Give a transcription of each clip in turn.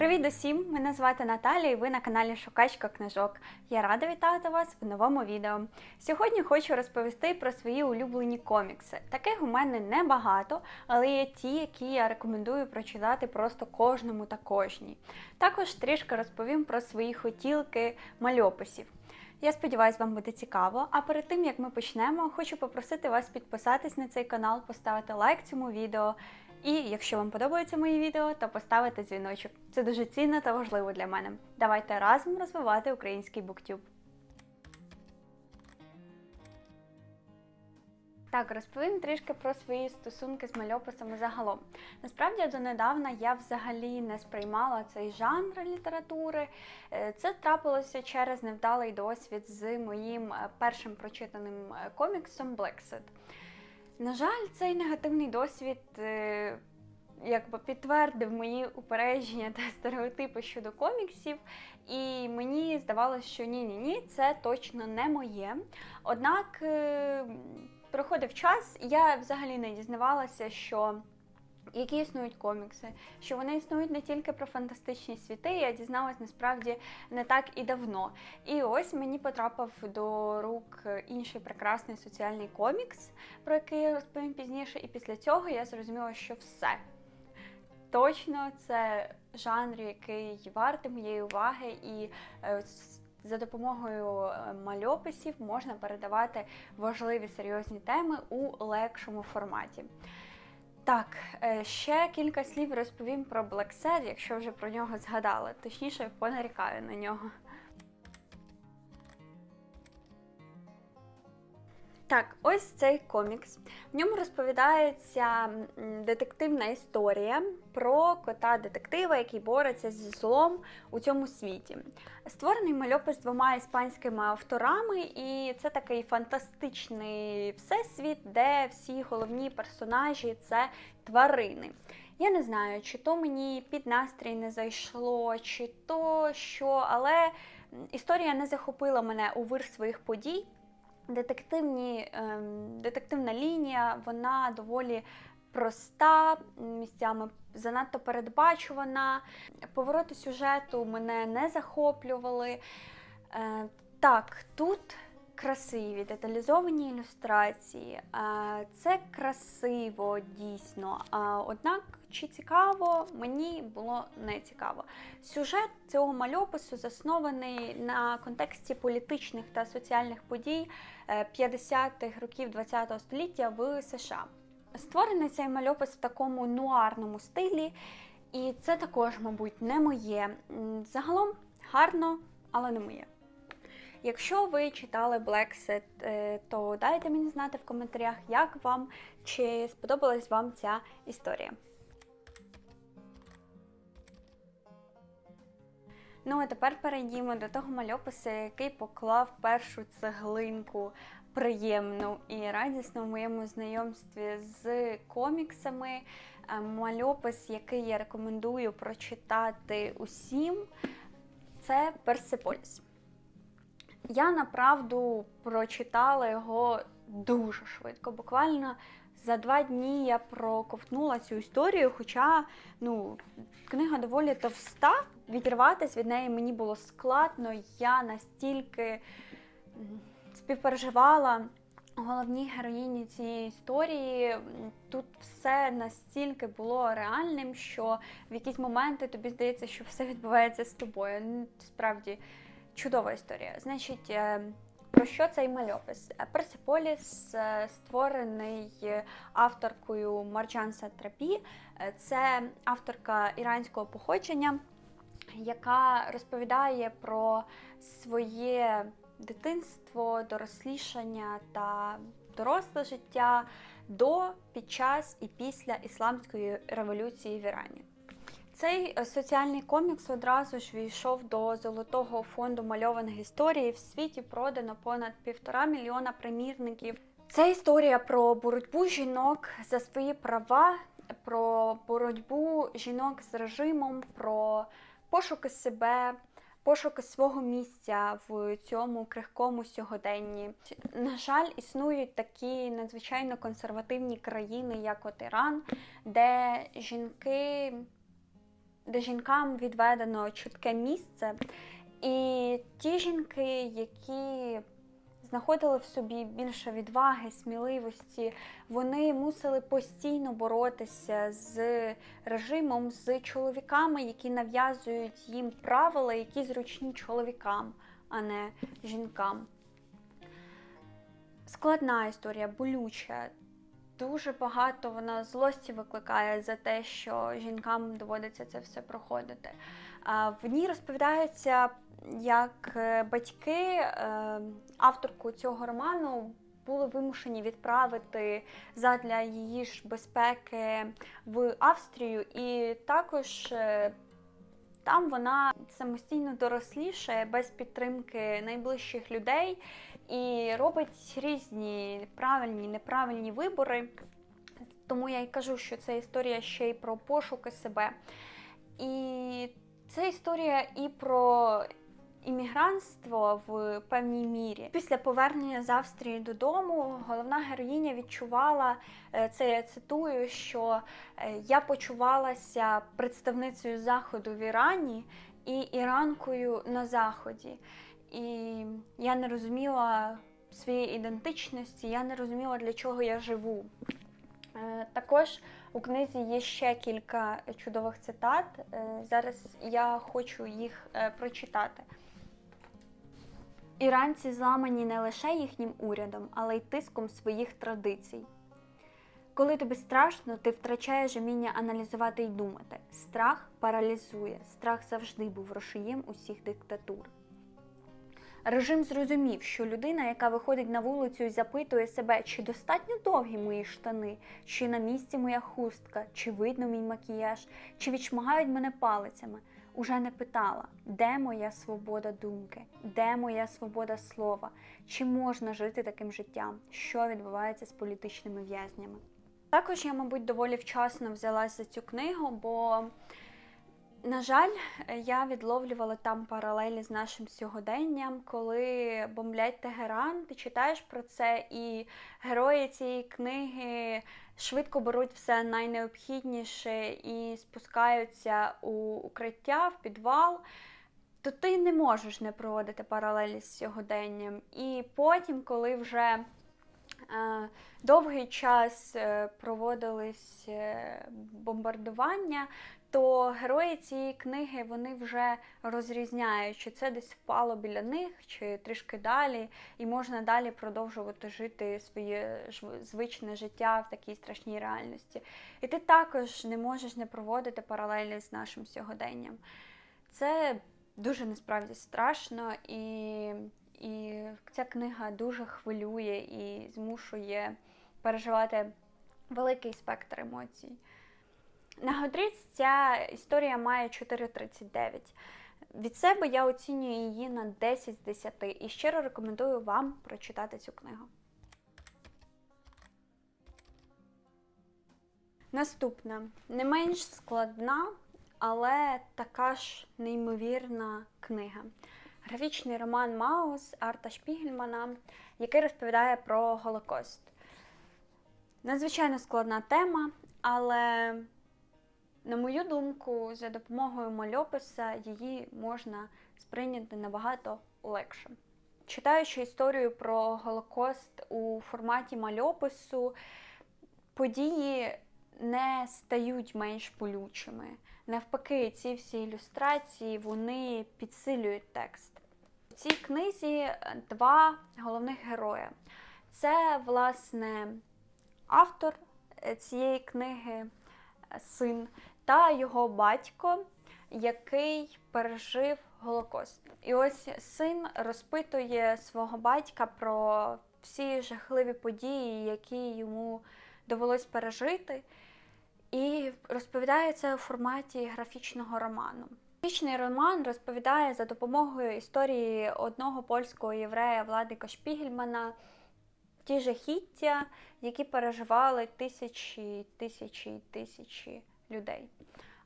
Привіт усім! Мене звати Наталія і ви на каналі Шукачка книжок. Я рада вітати вас в новому відео. Сьогодні хочу розповісти про свої улюблені комікси. Таких у мене небагато, але є ті, які я рекомендую прочитати просто кожному та кожній. Також трішки розповім про свої хотілки мальописів. Я сподіваюся, вам буде цікаво. А перед тим як ми почнемо, хочу попросити вас підписатись на цей канал, поставити лайк цьому відео. І якщо вам подобаються мої відео, то поставити дзвіночок. Це дуже цінно та важливо для мене. Давайте разом розвивати український буктюб. Так, розповім трішки про свої стосунки з мальописами загалом. Насправді, донедавна я взагалі не сприймала цей жанр літератури. Е, Це трапилося через невдалий досвід з моїм е, першим прочитаним е, коміксом Blackset. На жаль, цей негативний досвід е, якби підтвердив мої упередження та стереотипи щодо коміксів, і мені здавалося, що ні-ні ні, це точно не моє. Однак е, проходив час, і я взагалі не дізнавалася, що які існують комікси, що вони існують не тільки про фантастичні світи, я дізналась насправді не так і давно. І ось мені потрапив до рук інший прекрасний соціальний комікс, про який я розповім пізніше, і після цього я зрозуміла, що все. Точно це жанр, який вартий моєї уваги, і е, за допомогою е, мальописів можна передавати важливі серйозні теми у легшому форматі. Так, е, ще кілька слів розповім про Black Set, якщо вже про нього згадала. Точніше, понарікаю на нього. Так, ось цей комікс. В ньому розповідається детективна історія про кота-детектива, який бореться зі злом у цьому світі. Створений мальопис двома іспанськими авторами, і це такий фантастичний всесвіт, де всі головні персонажі це тварини. Я не знаю, чи то мені під настрій не зайшло, чи то що, але історія не захопила мене у вир своїх подій. Детективні, ем, детективна лінія, вона доволі проста, місцями занадто передбачувана. Повороти сюжету мене не захоплювали. Е, так, тут красиві, деталізовані ілюстрації. Е, це красиво дійсно. Однак, чи цікаво, мені було не цікаво. Сюжет цього мальопису заснований на контексті політичних та соціальних подій 50-х років ХХ століття в США. Створений цей мальопис в такому нуарному стилі, і це також, мабуть, не моє. Загалом гарно, але не моє. Якщо ви читали е, то дайте мені знати в коментарях, як вам чи сподобалась вам ця історія. Ну а тепер перейдімо до того мальопису, який поклав першу цеглинку приємну і радісну в моєму знайомстві з коміксами. Е, Мальопис, який я рекомендую прочитати усім, це Персеполіс. Я направду прочитала його дуже швидко. Буквально за два дні я проковтнула цю історію, хоча ну, книга доволі товста, відірватися від неї мені було складно. Я настільки співпереживала головній героїні цієї історії. Тут все настільки було реальним, що в якісь моменти тобі здається, що все відбувається з тобою. Справді чудова історія. Значить, е, про що цей мальопис? Е, Персеполіс е, створений авторкою Марджан Сатрапі. Е, Це авторка іранського походження, яка розповідає про своє дитинство, дорослішання та доросле життя до, під час і після ісламської революції в Ірані. Цей е, соціальний комікс одразу ж війшов до золотого фонду мальованих історій. В світі продано понад півтора мільйона примірників. Це історія про боротьбу жінок за свої права, про боротьбу жінок з режимом, про пошуки себе, пошуки свого місця в цьому крихкому сьогоденні. На жаль, існують такі надзвичайно консервативні країни, як от Іран, де жінки де жінкам відведено чутке місце. І ті жінки, які знаходили в собі більше відваги, сміливості, вони мусили постійно боротися з режимом, з чоловіками, які нав'язують їм правила, які зручні чоловікам, а не жінкам. Складна історія, болюча. Дуже багато вона злості викликає за те, що жінкам доводиться це все проходити. В ній розповідається, як е, батьки е, авторку цього роману були вимушені відправити задля її ж безпеки в Австрію, і також е, там вона самостійно дорослішає без підтримки найближчих людей і робить різні правильні, неправильні вибори. Тому я й кажу, що це історія ще й про пошуки себе. І це історія і про іммігрантство в певній мірі. Після повернення з Австрії додому головна героїня відчувала е, це. Я цитую, що е, я почувалася представницею заходу в Ірані і іранкою на заході. І я не розуміла своєї ідентичності, я не розуміла, для чого я живу. Е, Також у книзі є ще кілька чудових цитат. Е, Зараз я хочу їх е, прочитати. Іранці зламані не лише їхнім урядом, але й тиском своїх традицій. Коли тобі страшно, ти втрачаєш вміння аналізувати й думати. Страх паралізує. Страх завжди був рушієм усіх диктатур. Режим зрозумів, що людина, яка виходить на вулицю і запитує себе, чи достатньо довгі мої штани, чи на місці моя хустка, чи видно мій макіяж, чи відшмагають мене палицями, уже не питала, де моя свобода думки, де моя свобода слова, чи можна жити таким життям, що відбувається з політичними в'язнями. Також я, мабуть, доволі вчасно взялась за цю книгу, бо на жаль, я відловлювала там паралелі з нашим сьогоденням, коли бомблять Тегеран. Ти читаєш про це, і герої цієї книги швидко беруть все найнеобхідніше і спускаються у укриття, в підвал. То ти не можеш не проводити паралелі з сьогоденням. І потім, коли вже е, довгий час е, проводились е, бомбардування, то герої цієї книги вони вже розрізняють, чи це десь впало біля них, чи трішки далі, і можна далі продовжувати жити своє звичне життя в такій страшній реальності. І ти також не можеш не проводити паралелі з нашим сьогоденням. Це дуже насправді страшно, і, і ця книга дуже хвилює і змушує переживати великий спектр емоцій. На Goodreads ця історія має 4,39. Від себе я оцінюю її на 10 з 10 і щиро рекомендую вам прочитати цю книгу. Наступна не менш складна, але така ж неймовірна книга. Графічний роман Маус Арта Шпігельмана, який розповідає про Голокост. Надзвичайно складна тема, але на мою думку, за допомогою мальописа її можна сприйняти набагато легше. Читаючи історію про Голокост у форматі мальопису, події не стають менш болючими. Навпаки, ці всі ілюстрації вони підсилюють текст. У цій книзі два головних героя. Це, власне, автор цієї книги, син, та його батько, який пережив Голокост. І ось син розпитує свого батька про всі жахливі події, які йому довелось пережити, і розповідає це у форматі графічного роману. Графічний роман розповідає за допомогою історії одного польського єврея Владика Шпігельмана ті жахіття, які переживали тисячі, тисячі, тисячі людей.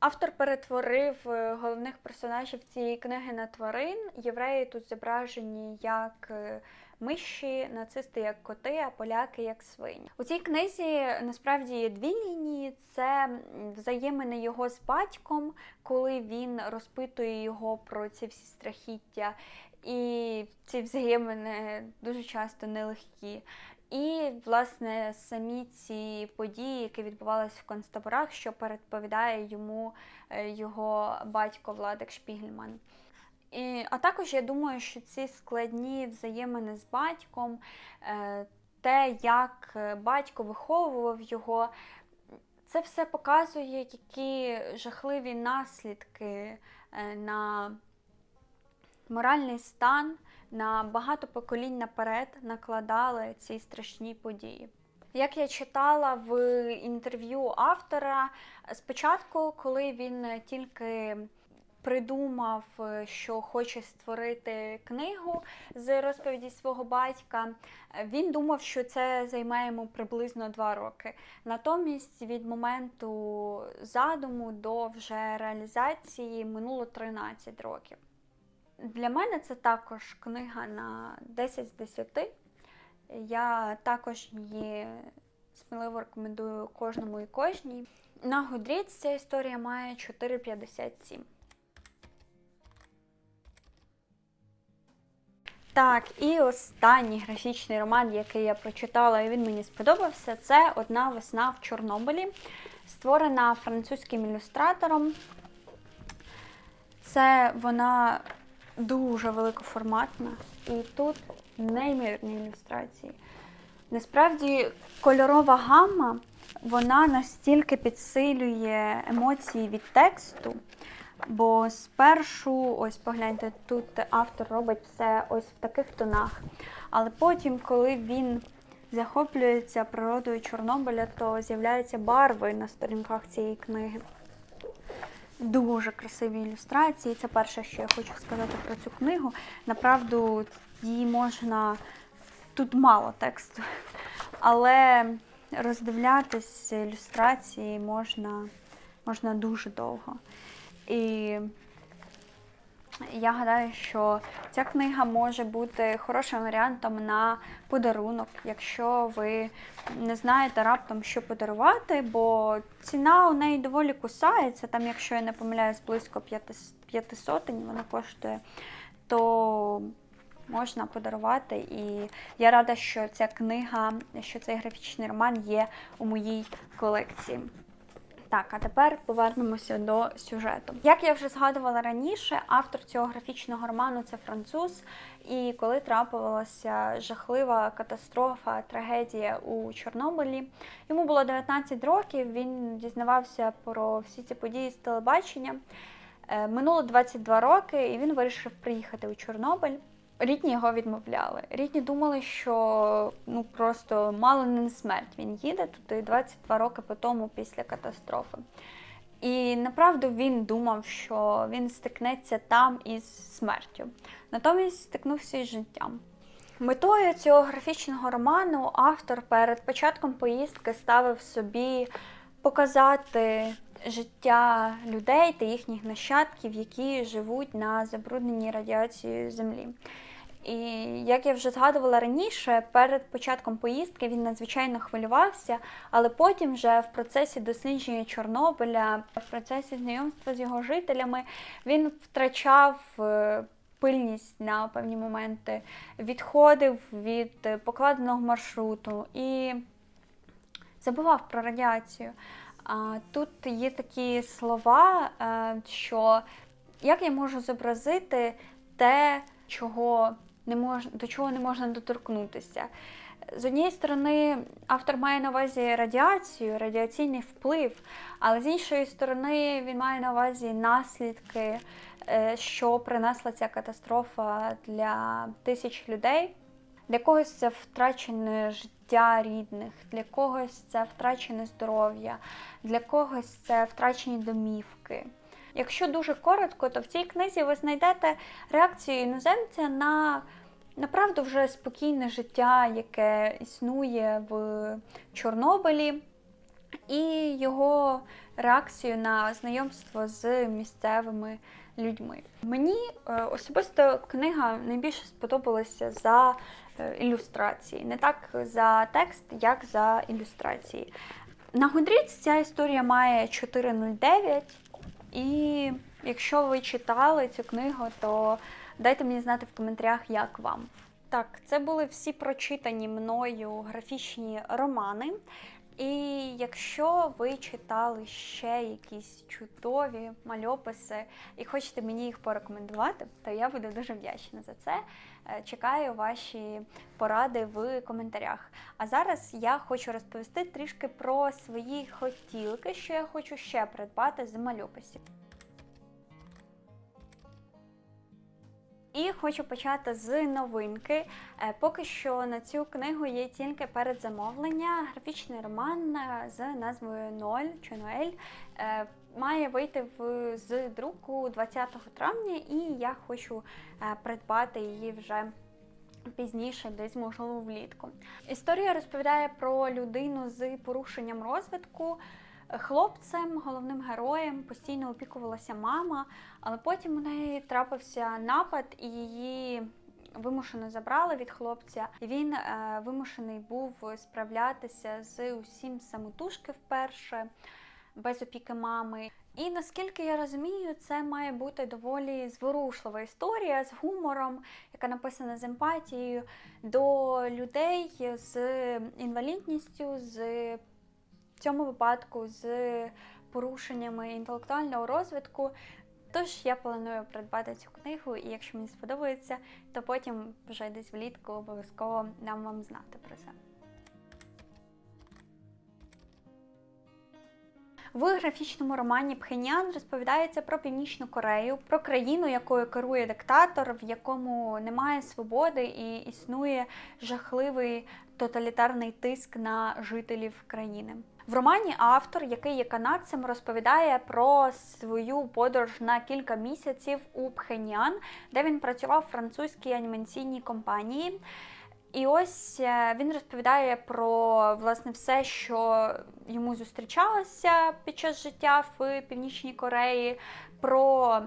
Автор перетворив е, головних персонажів цієї книги на тварин. Євреї тут зображені як е, миші, нацисти як коти, а поляки як свині. У цій книзі насправді є дві лінії: це взаємини його з батьком, коли він розпитує його про ці всі страхіття. І ці взаємини дуже часто нелегкі. І, власне, самі ці події, які відбувалися в концтаборах, що передповідає йому е, його батько Владик Шпігельман. І, а також я думаю, що ці складні взаємини з батьком, е, те, як е, батько виховував його, це все показує, які жахливі наслідки на моральний стан на багато поколінь наперед накладали ці страшні події. Як я читала в інтерв'ю автора, спочатку, коли він тільки придумав, що хоче створити книгу з розповіді свого батька, він думав, що це займе йому приблизно два роки. Натомість від моменту задуму до вже реалізації минуло 13 років. Для мене це також книга на 10 з 10. Я також її сміливо рекомендую кожному і кожній. На Goodreads ця історія має 4,57. Так, і останній графічний роман, який я прочитала, і він мені сподобався, це Одна весна в Чорнобилі, створена французьким ілюстратором. Це вона дуже великоформатна, і тут неймовірні ілюстрації. Насправді, кольорова гамма вона настільки підсилює емоції від тексту. Бо спершу, ось погляньте, тут автор робить все ось в таких тонах. Але потім, коли він захоплюється природою Чорнобиля, то з'являються барви на сторінках цієї книги. Дуже красиві ілюстрації. Це перше, що я хочу сказати про цю книгу. Направду, її можна. Тут мало тексту, але роздивлятись ілюстрації можна, можна дуже довго. І я гадаю, що ця книга може бути хорошим варіантом на подарунок, якщо ви не знаєте раптом, що подарувати, бо ціна у неї доволі кусається. Там, якщо я не помиляюсь, близько п'яти сотень вона коштує, то можна подарувати. І я рада, що ця книга, що цей графічний роман є у моїй колекції. Так, а тепер повернемося до сюжету. Як я вже згадувала раніше, автор цього графічного роману це француз. І коли трапилася жахлива катастрофа, трагедія у Чорнобилі, йому було 19 років. Він дізнавався про всі ці події з телебачення. Е, Минуло 22 роки, і він вирішив приїхати у Чорнобиль. Рідні його відмовляли. Рідні думали, що ну просто мало не смерть він їде туди 22 роки по тому після катастрофи. І направду він думав, що він стикнеться там із смертю. Натомість стикнувся із життям. Метою цього графічного роману автор перед початком поїздки ставив собі показати життя людей та їхніх нащадків, які живуть на забрудненій радіацією землі. І як я вже згадувала раніше, перед початком поїздки він надзвичайно хвилювався, але потім, вже в процесі дослідження Чорнобиля, в процесі знайомства з його жителями, він втрачав е, пильність на певні моменти, відходив від покладеного маршруту і забував про радіацію. Тут є такі слова, е, що як я можу зобразити те, чого не мож... до чого не можна доторкнутися. З однієї сторони, автор має на увазі радіацію, радіаційний вплив, але з іншої сторони, він має на увазі наслідки, е, що принесла ця катастрофа для тисяч людей. Для когось це втрачене життя рідних, для когось це втрачене здоров'я, для когось це втрачені домівки. Якщо дуже коротко, то в цій книзі ви знайдете реакцію іноземця на направду вже спокійне життя, яке існує в Чорнобилі, і його реакцію на знайомство з місцевими людьми. Мені е, особисто книга найбільше сподобалася за е, ілюстрації, не так за текст, як за ілюстрації. На Goodreads ця історія має 4.09, і якщо ви читали цю книгу, то дайте мені знати в коментарях, як вам. Так, це були всі прочитані мною графічні романи. І якщо ви читали ще якісь чудові мальописи і хочете мені їх порекомендувати, то я буду дуже вдячна за це. Е, Чекаю ваші поради в коментарях. А зараз я хочу розповісти трішки про свої хотілки, що я хочу ще придбати з мальописів. І хочу почати з новинки. Е, Поки що на цю книгу є тільки передзамовлення. Графічний роман е, з назвою Ноль чи Ноель має вийти в, з друку 20 травня, і я хочу е, придбати її вже. Пізніше, десь можливо влітку. Історія розповідає про людину з порушенням розвитку. Хлопцем, головним героєм постійно опікувалася мама, але потім у неї трапився напад, і її вимушено забрали від хлопця. Він е, вимушений був справлятися з усім самотужки вперше, без опіки мами. І наскільки я розумію, це має бути доволі зворушлива історія з гумором, яка написана з емпатією до людей з інвалідністю, з в цьому випадку з порушеннями інтелектуального розвитку. Тож я планую придбати цю книгу, і якщо мені сподобається, то потім вже десь влітку обов'язково дам вам знати про це. В графічному романі Пхенян розповідається про Північну Корею, про країну, якою керує диктатор, в якому немає свободи і існує жахливий тоталітарний тиск на жителів країни. В романі автор, який є канадцем, розповідає про свою подорож на кілька місяців у Пхенян, де він працював в французькій анімаційній компанії. І ось е, він розповідає про власне все, що йому зустрічалося під час життя в Північній Кореї, про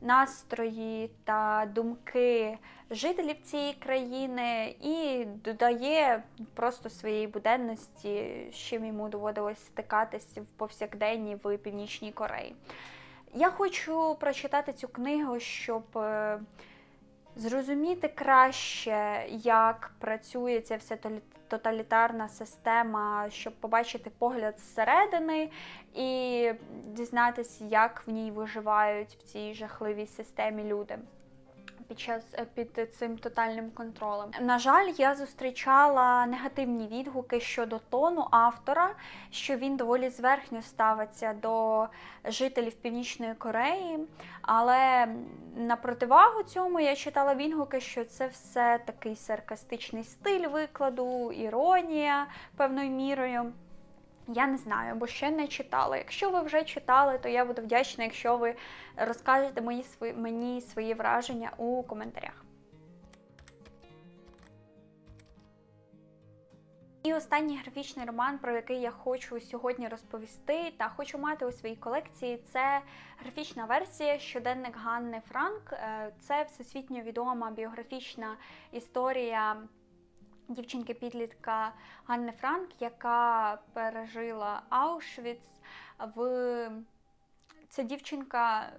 настрої та думки жителів цієї країни і додає просто своєї буденності, з чим йому доводилось стикатись в повсякденні в Північній Кореї. Я хочу прочитати цю книгу, щоб е, зрозуміти краще, як працює ця вся тоталітарна система, щоб побачити погляд зсередини і дізнатися, як в ній виживають в цій жахливій системі люди. Під час е, під цим тотальним контролем. На жаль, я зустрічала негативні відгуки щодо тону автора, що він доволі зверхньо ставиться до жителів Північної Кореї. Але на противагу цьому я читала відгуки, що це все такий саркастичний стиль викладу, іронія певною мірою. Я не знаю, бо ще не читала. Якщо ви вже читали, то я буду вдячна, якщо ви розкажете мої свої, мені свої враження у коментарях. І останній графічний роман, про який я хочу сьогодні розповісти та хочу мати у своїй колекції, це графічна версія щоденник Ганни Франк. Е, Це всесвітньо відома біографічна історія дівчинки-підлітка Ганни Франк, яка пережила Аушвіц. В... Ця дівчинка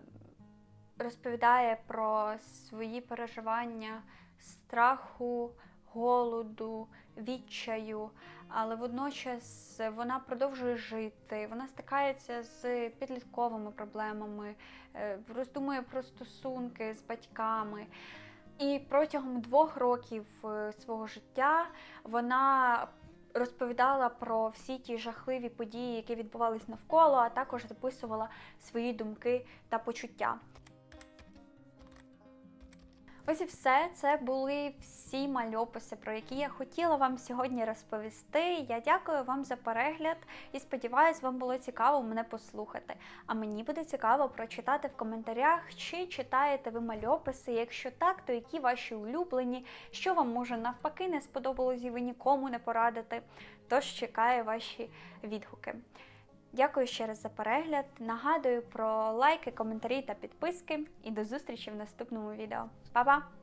розповідає про свої переживання страху, голоду, відчаю, але водночас вона продовжує жити, вона стикається з підлітковими проблемами, е, роздумує про стосунки з батьками. І протягом двох років е, свого життя вона розповідала про всі ті жахливі події, які відбувались навколо, а також записувала свої думки та почуття. Ось і все. Це були всі мальописи, про які я хотіла вам сьогодні розповісти. Я дякую вам за перегляд і сподіваюсь, вам було цікаво мене послухати. А мені буде цікаво прочитати в коментарях, чи читаєте ви мальописи. Якщо так, то які ваші улюблені, що вам може навпаки не сподобалось і ви нікому не порадите. Тож чекаю ваші відгуки. Дякую ще раз за перегляд. Нагадую про лайки, коментарі та підписки. І до зустрічі в наступному відео. Па-па!